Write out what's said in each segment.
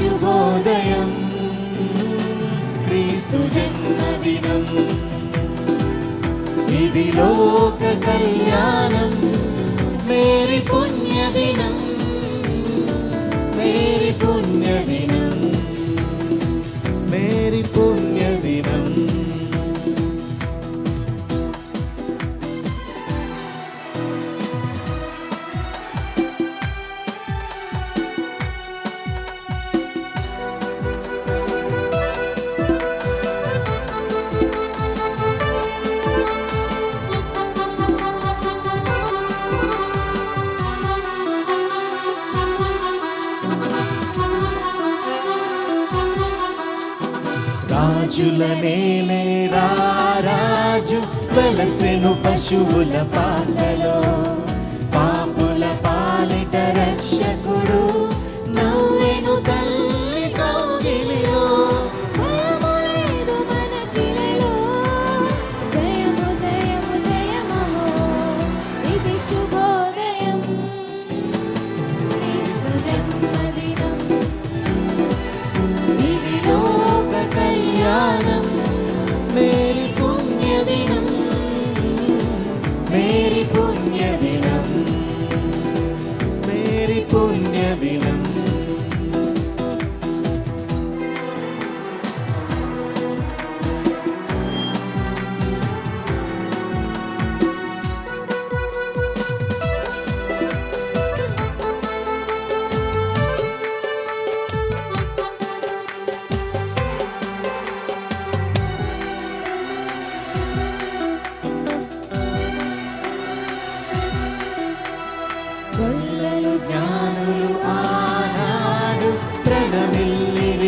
శుభోదయం. క్రీస్తు జన్మదినం. ఇది లోక కళ్యాణం. మేరీ పుణ్యదినం. మేరీ పుణ్య రాజుల నేనే రాజు వెలసెను పశువుల పాలలో మేరీ పుణ్యదినం మేరీ పుణ్యదినం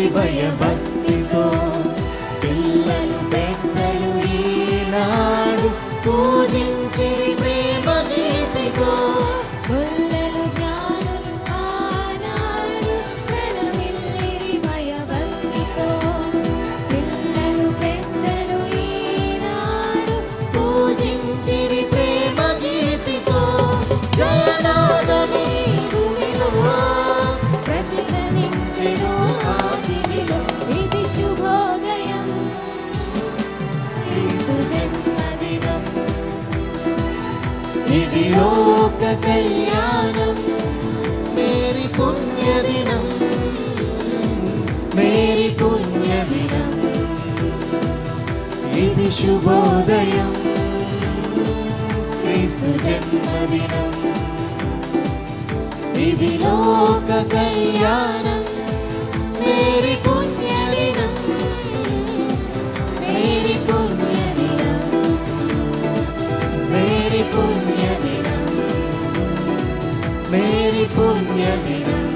ಭಯ ಭಯ ఇది లోక కళ్యాణం. మేరీ పుణ్య దినం మేరీ పుణ్య దినం ఇది శుభోదయం. క్రీస్తు జన్మదినం. ఇది లోక కళ్యాణం. Mary పుణ్యదినం Mary పుణ్యదినం